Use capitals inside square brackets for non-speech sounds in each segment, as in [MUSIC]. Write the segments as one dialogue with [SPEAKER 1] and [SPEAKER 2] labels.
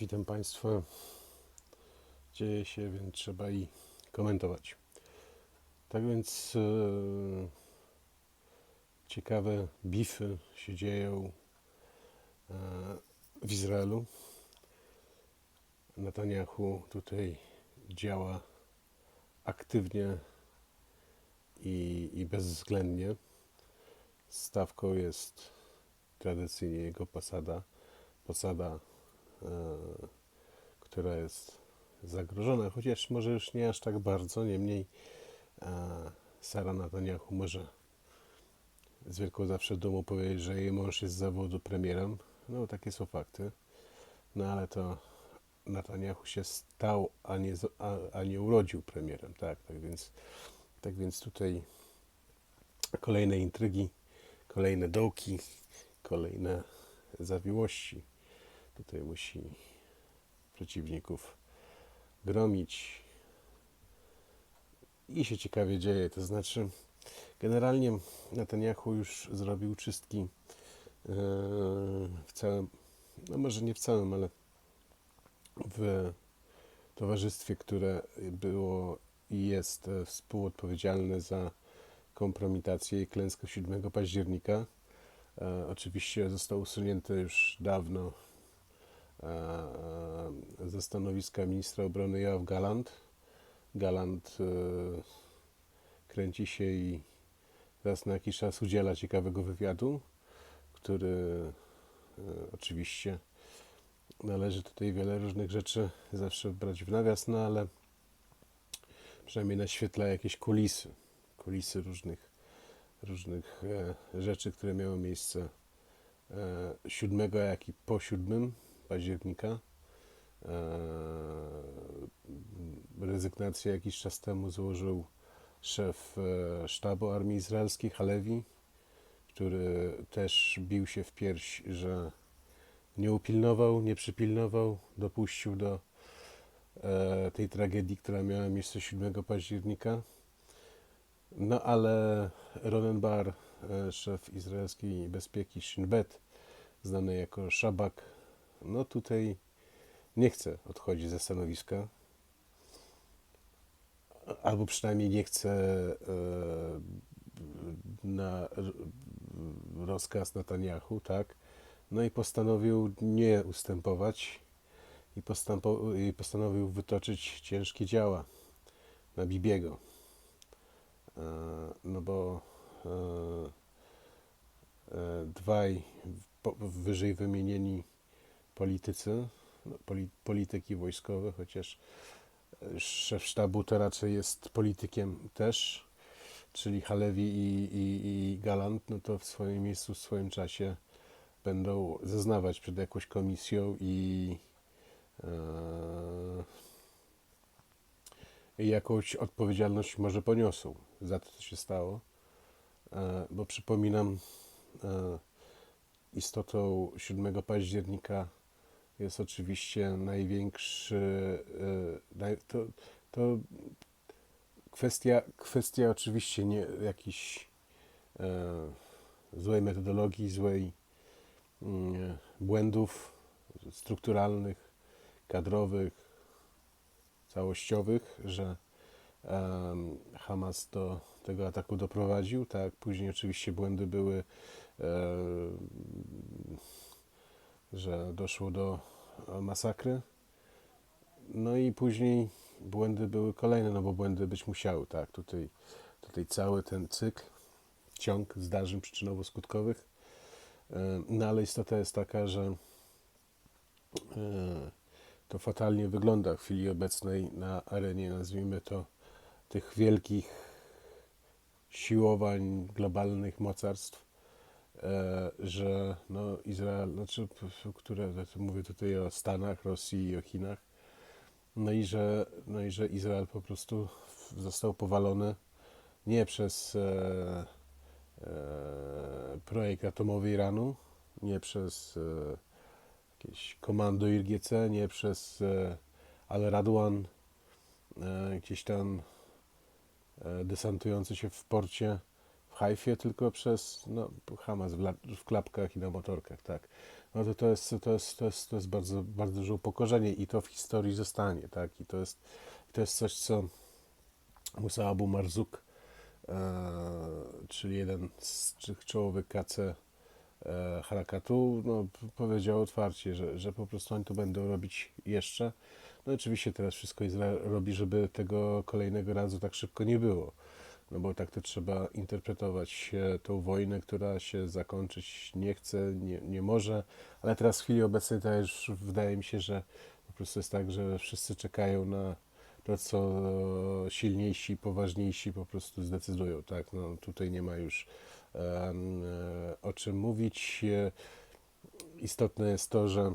[SPEAKER 1] Witam Państwa. Dzieje się, więc trzeba i komentować. Tak więc e, ciekawe bify się dzieją e, w Izraelu. Netanyahu tutaj działa aktywnie i, i bezwzględnie. Stawką jest tradycyjnie jego posada, posada która jest zagrożona, chociaż może już nie aż tak bardzo. Niemniej e, Sara Netanyahu może z wielką zawsze dumą powiedzieć, że jej mąż jest z zawodu premierem. No, takie są fakty. No ale to Netanyahu się stał, a nie, a, a nie urodził premierem. Tak, tak więc, tak więc tutaj kolejne intrygi, kolejne dołki, kolejne zawiłości. Tutaj musi przeciwników gromić. I się ciekawie dzieje. To znaczy, generalnie Netanyahu już zrobił czystki e, w całym, no może nie w całym, ale w towarzystwie, które było i jest e, współodpowiedzialne za kompromitację i klęskę 7 października. E, oczywiście został usunięty już dawno ze stanowiska ministra obrony Joachim Galant. Galant e, kręci się i raz na jakiś czas udziela ciekawego wywiadu, który e, oczywiście należy tutaj wiele różnych rzeczy zawsze brać w nawias, no ale przynajmniej naświetla jakieś kulisy, kulisy różnych, różnych e, rzeczy, które miały miejsce e, 7, jak i po 7 października. E, rezygnację jakiś czas temu złożył szef e, sztabu armii izraelskiej Halewi, który też bił się w pierś, że nie upilnował, nie przypilnował, dopuścił do e, tej tragedii, która miała miejsce 7 października. No ale Ronen Bar, szef izraelskiej bezpieki Shin Bet, znany jako Szabak, no tutaj nie chce odchodzić ze stanowiska. Albo przynajmniej nie chce e, na rozkaz Netanyahu, tak? No i postanowił nie ustępować i, i postanowił wytoczyć ciężkie działa na Bibiego. E, No bo e, dwaj wyżej wymienieni politycy, poli, polityki wojskowe, chociaż e, szef sztabu to raczej jest politykiem też, czyli Halewi i, i, i Galant, no to w swoim miejscu, w swoim czasie będą zeznawać przed jakąś komisją i, e, jakąś odpowiedzialność może poniosą za to, co się stało. E, bo przypominam, e, istotą 7 października jest oczywiście największy, e, to, to kwestia, kwestia oczywiście nie jakiejś e, złej metodologii, złej mm, błędów strukturalnych, kadrowych, całościowych, że Hamas do tego ataku doprowadził. Tak, później oczywiście błędy były, em, że doszło do e, masakry. No i później błędy były kolejne, no bo błędy być musiały, tak. Tutaj, tutaj cały ten cykl, ciąg zdarzeń przyczynowo-skutkowych. E, No ale istota jest taka, że e, to fatalnie wygląda w chwili obecnej na arenie, nazwijmy to, tych wielkich siłowań globalnych mocarstw, że no, Izrael, znaczy, które, mówię tutaj o Stanach, Rosji i o Chinach, no i że, no i że Izrael po prostu został powalony nie przez e, e, projekt atomowy Iranu, nie przez e, jakieś komando IRGC, nie przez e, Al-Radwan, e, gdzieś tam e, desantujący się w porcie Haifie, tylko przez no, Hamas w, w klapkach i na motorkach, tak. No to to jest, to jest, to jest, to jest bardzo, bardzo duże upokorzenie i to w historii zostanie, tak. I to jest, to jest coś, co Musa Abu Marzuk, e, czyli jeden z trzech czołowych KC e, Harakatu, no, powiedział otwarcie, że, że po prostu oni to będą robić jeszcze. No oczywiście teraz wszystko Izrael robi, żeby tego kolejnego razu tak szybko nie było. No bo tak to trzeba interpretować tą wojnę, która się zakończyć nie chce, nie, nie może, ale teraz w chwili obecnej to już wydaje mi się, że po prostu jest tak, że wszyscy czekają na to, co silniejsi, poważniejsi po prostu zdecydują, tak, no tutaj nie ma już e, o czym mówić. E, Istotne jest to, że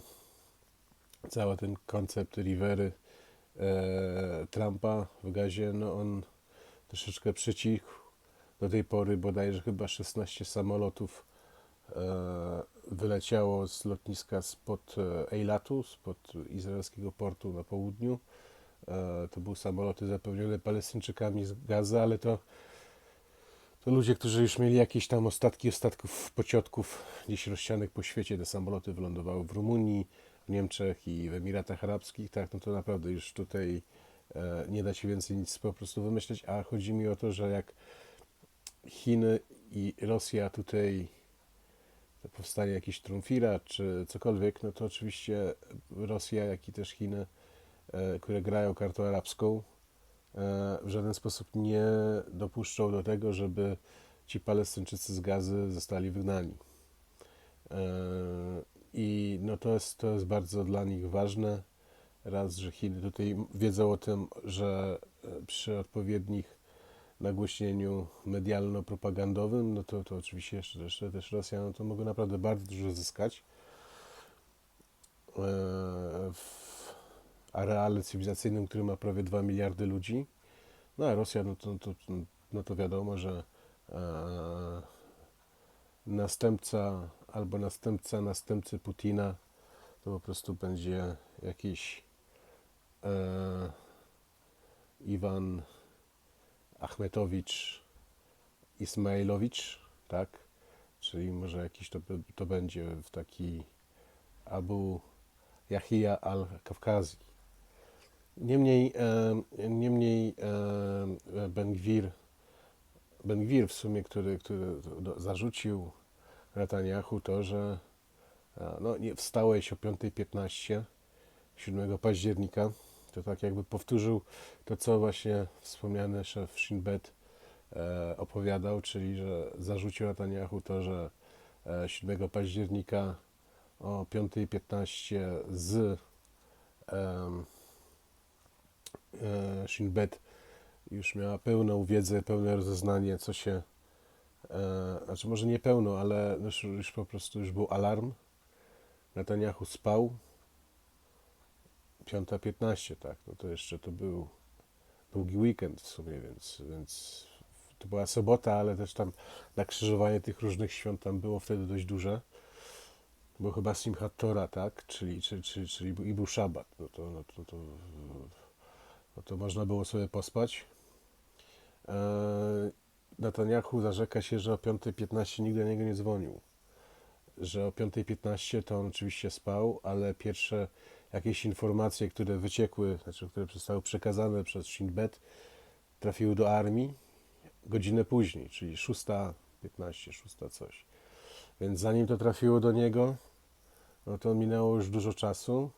[SPEAKER 1] cały ten koncept Rivery e, Trumpa w gazie, no on troszeczkę przycichł. Do tej pory bodajże chyba 16 samolotów e, wyleciało z lotniska spod e, Eilatu, spod izraelskiego portu na południu. E, to były samoloty zapełnione Palestyńczykami z Gazy, ale to, to ludzie, którzy już mieli jakieś tam ostatki ostatków pociotków gdzieś rozsianych po świecie. Te samoloty wylądowały w Rumunii, w Niemczech i w Emiratach Arabskich, tak, no to naprawdę już tutaj nie da się więcej nic po prostu wymyśleć, a chodzi mi o to, że jak Chiny i Rosja tutaj powstanie jakiś trumfira czy cokolwiek, no to oczywiście Rosja, jak i też Chiny, e, które grają kartą arabską, e, w żaden sposób nie dopuszczą do tego, żeby ci Palestyńczycy z gazy zostali wygnani. E, I no to jest, to jest bardzo dla nich ważne. Raz, że Chiny tutaj wiedzą o tym, że e, przy odpowiednich nagłośnieniu medialno-propagandowym, no to, to oczywiście jeszcze, jeszcze też Rosja, no to mogą naprawdę bardzo dużo zyskać e, w areale cywilizacyjnym, który ma prawie 2 miliardy ludzi. No a Rosja, no to, to, no to wiadomo, że e, następca albo następca następcy Putina to po prostu będzie jakiś e, Iwan Achmetowicz Ismailowicz, tak? Czyli może jakiś to, to będzie w taki Abu Yahya al-Kawkazi. Niemniej, e, niemniej e, Ben Gwir, Ben Gwir w sumie, który, który zarzucił Netanyahu to, że e, no, nie wstałeś o 5.15 7 października, to tak jakby powtórzył to, co właśnie wspomniany szef Shin Bet e, opowiadał, czyli że zarzucił Netanyahu to, że e, 7 października o 5.15 z em, e, Shin Bet już miała pełną wiedzę, pełne rozeznanie, co się, e, znaczy może nie pełno, ale już, już po prostu już był alarm. Netanyahu spał. 5.15, tak, no to jeszcze to był długi weekend w sumie, więc, więc to była sobota, ale też tam nakrzyżowanie tych różnych świąt tam było wtedy dość duże. Było chyba Simchat Torah, tak, czyli, czyli, czyli, czyli i był szabat, no to, no to, to, no to można było sobie pospać. Eee, Netanyahu zarzeka się, że o 5.15 nikt do niego nie dzwonił. Że o 5.15 to on oczywiście spał, ale pierwsze jakieś informacje, które wyciekły, znaczy które zostały przekazane przez Shin Bet, trafiły do armii godzinę później, czyli 6.15, 6 coś. Więc zanim to trafiło do niego, no to minęło już dużo czasu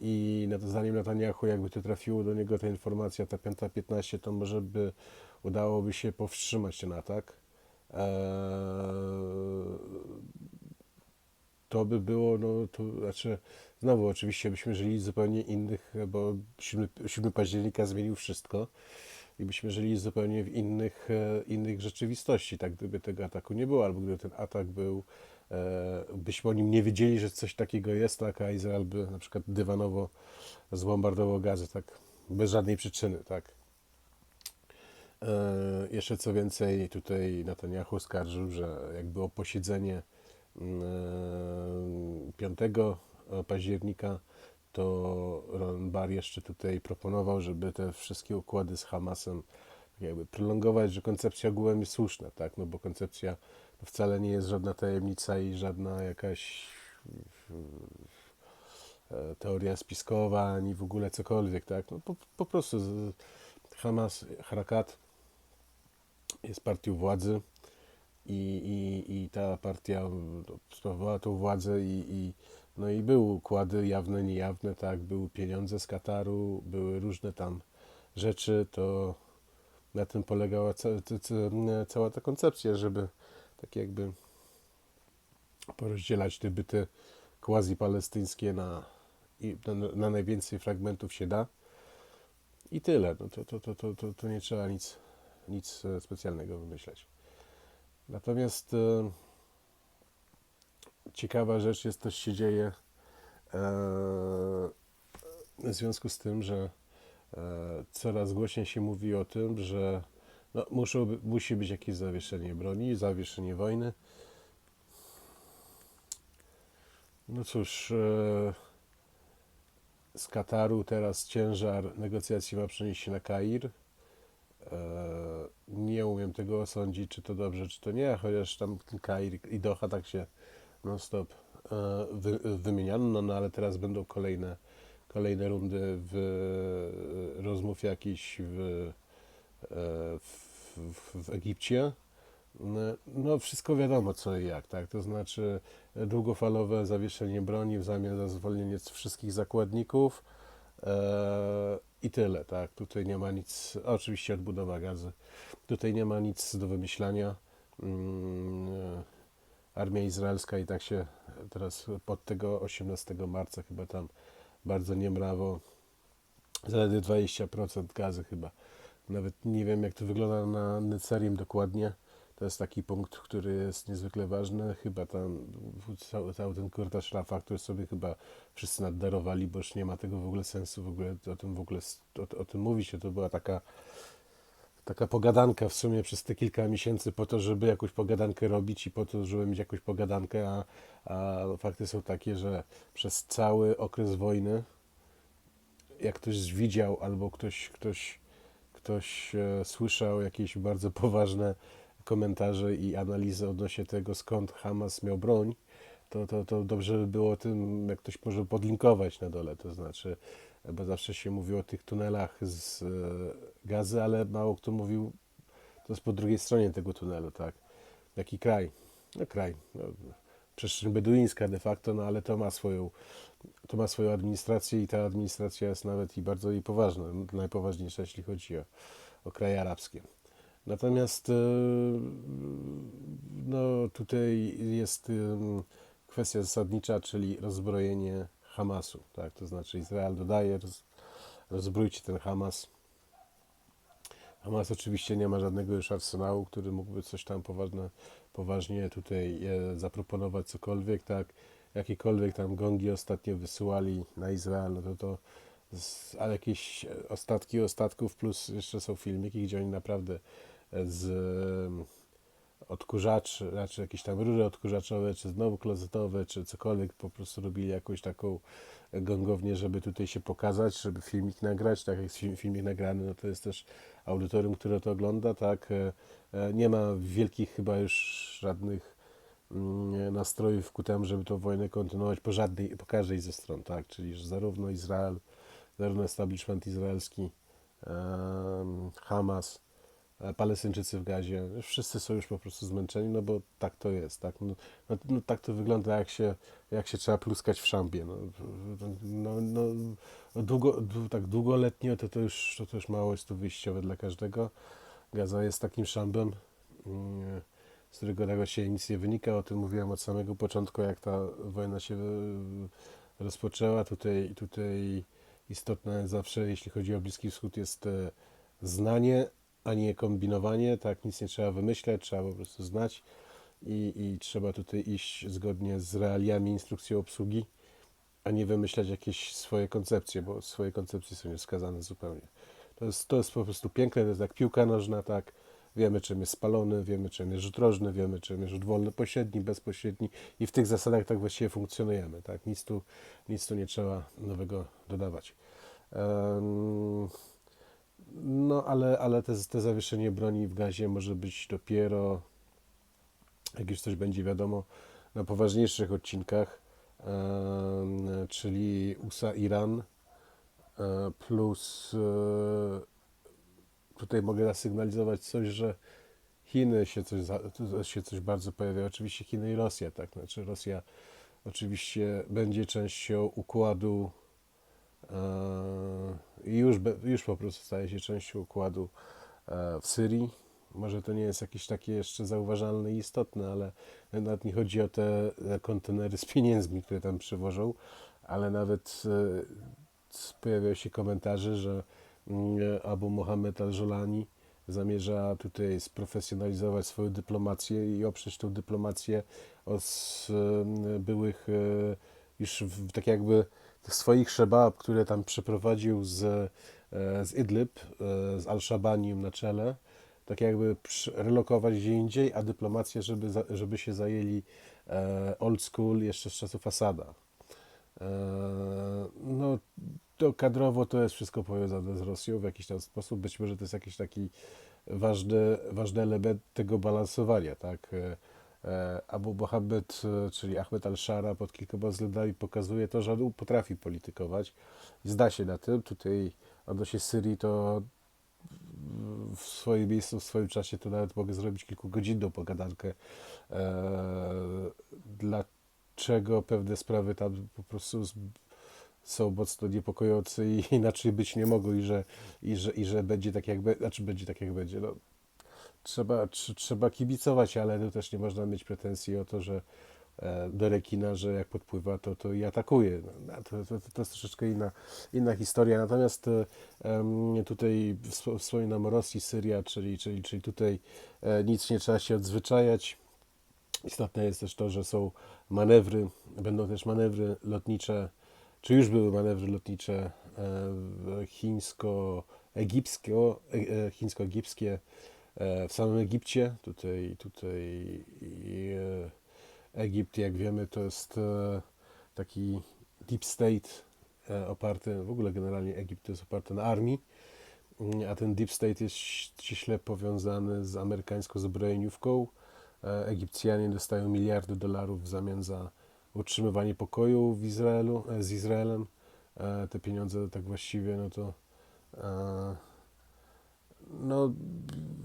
[SPEAKER 1] i na to zanim Netanyahu jakby to trafiło do niego ta informacja, ta 5.15, to może by udałoby się powstrzymać ten atak. Eee, to by było, no to znaczy, znowu oczywiście byśmy żyli w zupełnie innych, bo 7, 7 października zmienił wszystko i byśmy żyli zupełnie w innych, e, innych rzeczywistości, tak gdyby tego ataku nie było, albo gdyby ten atak był, e, byśmy o nim nie wiedzieli, że coś takiego jest, tak, a Izrael by na przykład dywanowo zbombardował gazy, tak, bez żadnej przyczyny, tak. E, Jeszcze co więcej, tutaj Netanyahu skarżył, że jak było posiedzenie mm, 5 października, to Ron Barr jeszcze tutaj proponował, żeby te wszystkie układy z Hamasem jakby prolongować, że koncepcja ogółem jest słuszna, tak? No bo koncepcja wcale nie jest żadna tajemnica i żadna jakaś e, teoria spiskowa, ani w ogóle cokolwiek, tak? No po, po prostu Hamas, Harakat jest partią władzy i, i, i ta partia no, sprawowała tą władzę i, i no i były układy jawne, niejawne, tak, były pieniądze z Kataru, były różne tam rzeczy, to na tym polegała ca, ca, ca, cała ta koncepcja, żeby tak jakby porozdzielać te byty quasi-palestyńskie na, na, na najwięcej fragmentów się da. I tyle. No to, to, to, to, to, to nie trzeba nic, nic e, specjalnego wymyślać. Natomiast e, ciekawa rzecz jest, też się dzieje e, w związku z tym, że e, coraz głośniej się mówi o tym, że no, muszą, musi być jakieś zawieszenie broni, zawieszenie wojny. No cóż, e, z Kataru teraz ciężar negocjacji ma przenieść się na Kair. Nie umiem tego osądzić, czy to dobrze, czy to nie, chociaż tam Kair i Doha tak się non-stop e, wy, wymieniano, no, ale teraz będą kolejne, kolejne rundy w, rozmów jakichś w, e, w, w, w Egipcie. No, wszystko wiadomo co i jak, tak? To znaczy e, długofalowe zawieszenie broni w zamian za zwolnienie wszystkich zakładników e, i tyle, tak? Tutaj nie ma nic, oczywiście odbudowa gazy. Tutaj nie ma nic do wymyślania. Mm, e, Armia izraelska i tak się teraz pod tego 18 marca chyba tam bardzo niemrawo, zaledwie 20% gazy chyba. Nawet nie wiem jak to wygląda na Necarim dokładnie. To jest taki punkt, który jest niezwykle ważny. Chyba tam cały, cały ten korytarz Rafa, który sobie chyba wszyscy naddarowali, bo już nie ma tego w ogóle sensu w ogóle o tym w ogóle o, o tym mówić. To była taka taka pogadanka w sumie przez te kilka miesięcy po to, żeby jakąś pogadankę robić i po to, żeby mieć jakąś pogadankę, a, a fakty są takie, że przez cały okres wojny, jak ktoś widział albo ktoś, ktoś, ktoś e, słyszał jakieś bardzo poważne komentarze i analizy odnośnie tego, skąd Hamas miał broń, to, to, to dobrze by było tym, jak ktoś może podlinkować na dole, to znaczy, bo zawsze się mówi o tych tunelach z e, gazy, ale mało kto mówił, to jest po drugiej stronie tego tunelu, tak? Jaki kraj? No kraj, no, przestrzeń beduińska de facto, no ale to ma swoją, to ma swoją administrację i ta administracja jest nawet i bardzo i poważna, najpoważniejsza, jeśli chodzi o, o kraje arabskie. Natomiast e, no, tutaj jest kwestia zasadnicza, czyli rozbrojenie Hamasu. Tak? To znaczy Izrael dodaje, roz, rozbrójcie ten Hamas. Hamas oczywiście nie ma żadnego już arsenału, który mógłby coś tam poważne, poważnie tutaj e, zaproponować cokolwiek, tak? Jakiekolwiek tam gongi ostatnio wysyłali na Izrael, no to to z, ale jakieś ostatki ostatków, plus jeszcze są filmiki, gdzie oni naprawdę z em, odkurzaczy, znaczy jakieś tam rury odkurzaczowe, czy znowu klozetowe, czy cokolwiek, po prostu robili jakąś taką gongownię, żeby tutaj się pokazać, żeby filmik nagrać, tak jak jest film, filmik nagrany, no to jest też audytorium, które to ogląda, tak, e, e, nie ma wielkich chyba już żadnych mm, nastrojów ku temu, żeby tą wojnę kontynuować po żadnej, po każdej ze stron, tak, czyli że zarówno Izrael, zarówno establishment izraelski, Hamas, Palestyńczycy w gazie, wszyscy są już po prostu zmęczeni, no bo tak to jest, tak, no, no, no tak to wygląda jak się, jak się trzeba pluskać w szambie, no, no, no długo, dłu- tak długoletnio to, to, już, to, to już mało jest tu wyjściowe dla każdego, Gaza jest takim szambem, mm, z którego tego się nic nie wynika, o tym mówiłem od samego początku, jak ta wojna się e, rozpoczęła, tutaj, tutaj istotne zawsze, jeśli chodzi o Bliski Wschód, jest e, znanie, a nie kombinowanie, tak, nic nie trzeba wymyślać, trzeba po prostu znać i, i trzeba tutaj iść zgodnie z realiami instrukcji obsługi, a nie wymyślać jakieś swoje koncepcje, bo swoje koncepcje są nieskazane zupełnie. To jest, to jest po prostu piękne, to jest jak piłka nożna, tak, wiemy czym jest spalony, wiemy czym jest rzut rożny, wiemy czym jest rzut wolny, pośredni, bezpośredni i w tych zasadach tak właściwie funkcjonujemy, tak, nic tu, nic tu nie trzeba nowego dodawać. Em, No, ale, ale te, te zawieszenie broni w gazie może być dopiero, jak już coś będzie wiadomo, na poważniejszych odcinkach, em, czyli USA-Iran e, plus e, tutaj mogę zasygnalizować coś, że Chiny się coś, się coś bardzo pojawia. Oczywiście Chiny i Rosja, tak? Znaczy Rosja oczywiście będzie częścią układu e, i już, już po prostu staje się częścią układu e, w Syrii. Może to nie jest jakieś takie jeszcze zauważalne i istotne, ale nawet nie chodzi o te e, kontenery z pieniędzmi, które tam przywożą, ale nawet e, pojawiają się komentarze, że mm, Abu Mohamed al-Jolani zamierza tutaj sprofesjonalizować swoją dyplomację i oprzeć tą dyplomację od e, byłych e, już w, tak jakby swoich szebab, które tam przeprowadził z, e, z Idlib, e, z Al-Shabanium na czele, tak jakby relokować gdzie indziej, a dyplomację, żeby, żeby się zajęli e, old school jeszcze z czasów Asada. No, to kadrowo to jest wszystko powiązane z Rosją w jakiś tam sposób. Być może to jest jakiś taki ważny, ważny element tego balansowania, tak? E, Abu Mohammed, e, czyli Ahmed al-Shara pod kilkoma względami pokazuje to, że on potrafi politykować. Zda się na tym. Tutaj odnośnie Syrii to w swoim miejscu, w swoim czasie to nawet mogę zrobić kilkugodzinną pogadankę, e, dlaczego pewne sprawy tam po prostu są mocno niepokojące i inaczej być nie mogą i że, i że, i że będzie tak jak będzie, znaczy będzie tak jak będzie. No, trzeba, tr- trzeba kibicować, ale to też nie można mieć pretensji o to, że e, do rekina, że jak podpływa, to, to i atakuje. No, to, to, to jest troszeczkę inna, inna historia. Natomiast em, tutaj wspo- wspominam Rosji, Syria, czyli, czyli, czyli tutaj e, nic nie trzeba się odzwyczajać. Istotne jest też to, że są manewry, będą też manewry lotnicze, czy już były manewry lotnicze e, chińsko-egipskie, e, chińsko-egipskie e, w samym Egipcie. Tutaj, tutaj e, Egipt, jak wiemy, to jest e, taki deep state e, oparty, w ogóle generalnie Egipt jest oparty na armii, Mm, a ten deep state jest ściśle powiązany z amerykańską zbrojeniówką. E, Egipcjanie dostają miliardy dolarów w zamian za utrzymywanie pokoju w Izraelu, e, z Izraelem. E, Te pieniądze tak właściwie, no to e, no,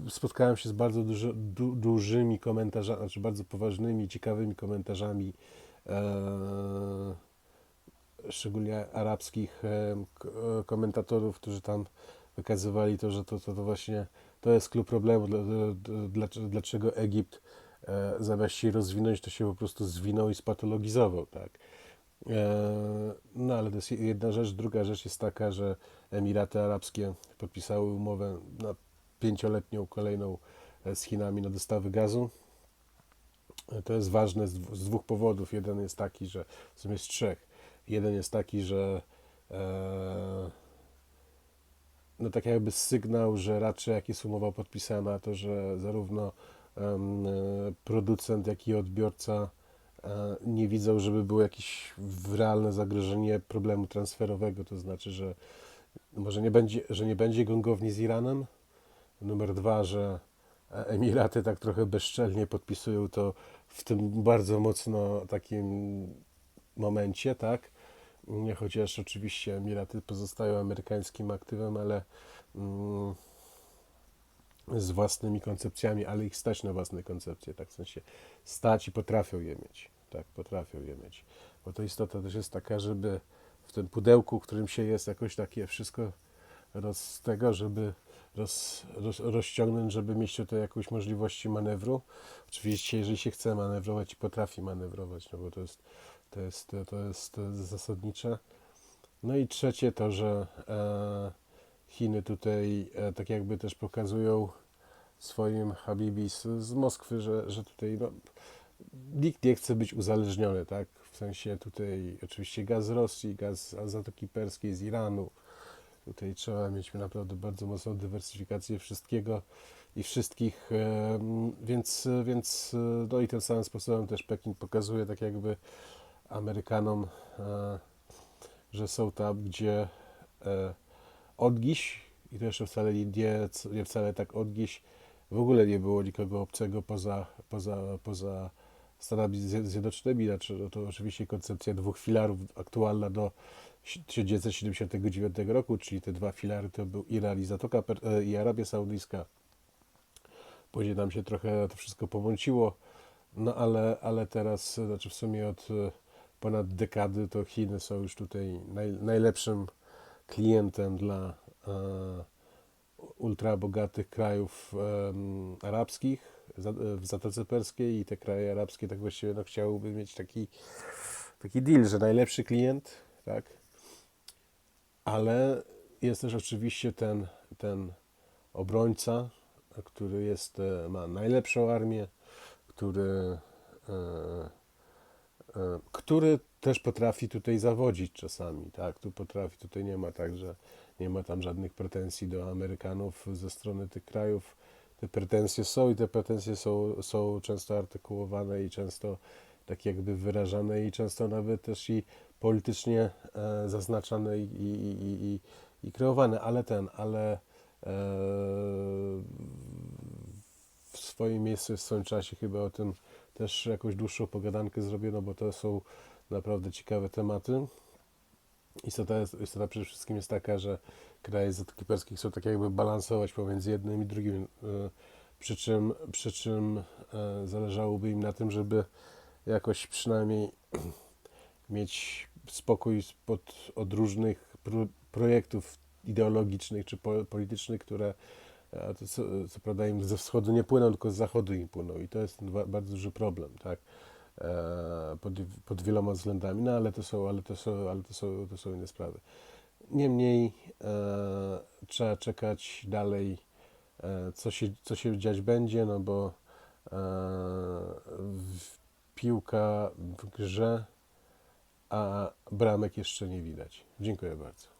[SPEAKER 1] spotkałem się z bardzo duży, du, dużymi komentarzami, znaczy bardzo poważnymi, ciekawymi komentarzami, e, szczególnie arabskich e, e, komentatorów, którzy tam wykazywali to, że to, to, to właśnie to jest klucz problemu, dla, dla, dlaczego- dlaczego Egipt e, zamiast się rozwinąć, to się po prostu zwinął i spatologizował, tak. E, No ale to jest jedna rzecz. Druga rzecz jest taka, że Emiraty Arabskie podpisały umowę na pięcioletnią kolejną e, z Chinami na dostawy gazu. To jest ważne z, dwóch powodów. Jeden jest taki, że w sumie z trzech. Jeden jest taki, że e, no tak jakby sygnał, że raczej jak jest umowa podpisana, to że zarówno e, producent, jak i odbiorca e, nie widzą, żeby było jakieś realne zagrożenie problemu transferowego, to znaczy, że może nie będzie, że nie będzie gongowni z Iranem. Numer dwa, że Emiraty tak trochę bezczelnie podpisują to w tym bardzo mocno takim momencie, tak? Chociaż oczywiście Emiraty pozostają amerykańskim aktywem, ale mm, z własnymi koncepcjami, ale ich stać na własne koncepcje, tak w sensie stać i potrafią je mieć, tak, potrafią je mieć. Bo to istota też jest taka, żeby w tym pudełku, którym się jest, jakoś takie wszystko roz, tego, żeby roz, roz, rozciągnąć, żeby mieć tutaj jakąś możliwości manewru. Oczywiście, jeżeli się chce manewrować i potrafi manewrować, no bo to jest, to jest, to jest zasadnicze. No i trzecie to, że e, Chiny tutaj e, tak jakby też pokazują swoim Habibi z, z Moskwy, że, że tutaj no, nikt nie chce być uzależniony, tak? W sensie tutaj oczywiście gaz z Rosji, gaz z Zatoki Perskiej, z Iranu. Tutaj trzeba mieć naprawdę bardzo mocną dywersyfikację wszystkiego i wszystkich, więc, więc no i tym samym sposobem też Pekin pokazuje tak jakby Amerykanom, e, że są tam, gdzie e, odgiś i to jeszcze wcale nie, nie wcale tak odgieść. W ogóle nie było nikogo obcego poza, poza, poza Stanami Zje- Zjednoczonymi. Znaczy, no to oczywiście koncepcja dwóch filarów aktualna do 1979 roku, czyli te dwa filary to był Iran i Zatoka e, i Arabia Saudyjska. Później nam się trochę to wszystko pomąciło, no ale, ale teraz, znaczy w sumie od e, ponad dekady to Chiny są już tutaj naj, najlepszym klientem dla e, ultrabogatych krajów em, arabskich w Zatoce Perskiej i te kraje arabskie tak właściwie no, chciałyby mieć taki, taki deal, że najlepszy klient, tak? Ale jest też oczywiście ten, ten obrońca, który jest, e, ma najlepszą armię, który, e, e, który też potrafi tutaj zawodzić czasami, tak? Tu potrafi, tutaj nie ma tak, że nie ma tam żadnych pretensji do Amerykanów ze strony tych krajów. Te pretensje są i te pretensje są, są często artykułowane i często tak jakby wyrażane i często nawet też i politycznie e, zaznaczane i, i, i, i, kreowane, ale ten, ale e, w swoim miejscu, w swoim czasie chyba o tym też jakąś dłuższą pogadankę zrobiono, bo to są naprawdę ciekawe tematy. Istota, jest, istota przede wszystkim jest taka, że kraje Zatoki Perskiej chcą tak jakby balansować pomiędzy jednym i drugim, e, przy czym, przy czym e, zależałoby im na tym, żeby jakoś przynajmniej [CLEARS THROAT] mieć spokój spod, od różnych pro, projektów ideologicznych czy po, politycznych, które e, to co, co prawda im ze wschodu nie płyną, tylko z zachodu im płyną i to jest bardzo duży problem, tak? Pod, pod wieloma względami, no ale to są, ale to są, ale to są, to są inne sprawy. Niemniej e, trzeba czekać dalej, e, co, się, co się dziać będzie, no bo e, w, piłka w grze, a bramek jeszcze nie widać. Dziękuję bardzo.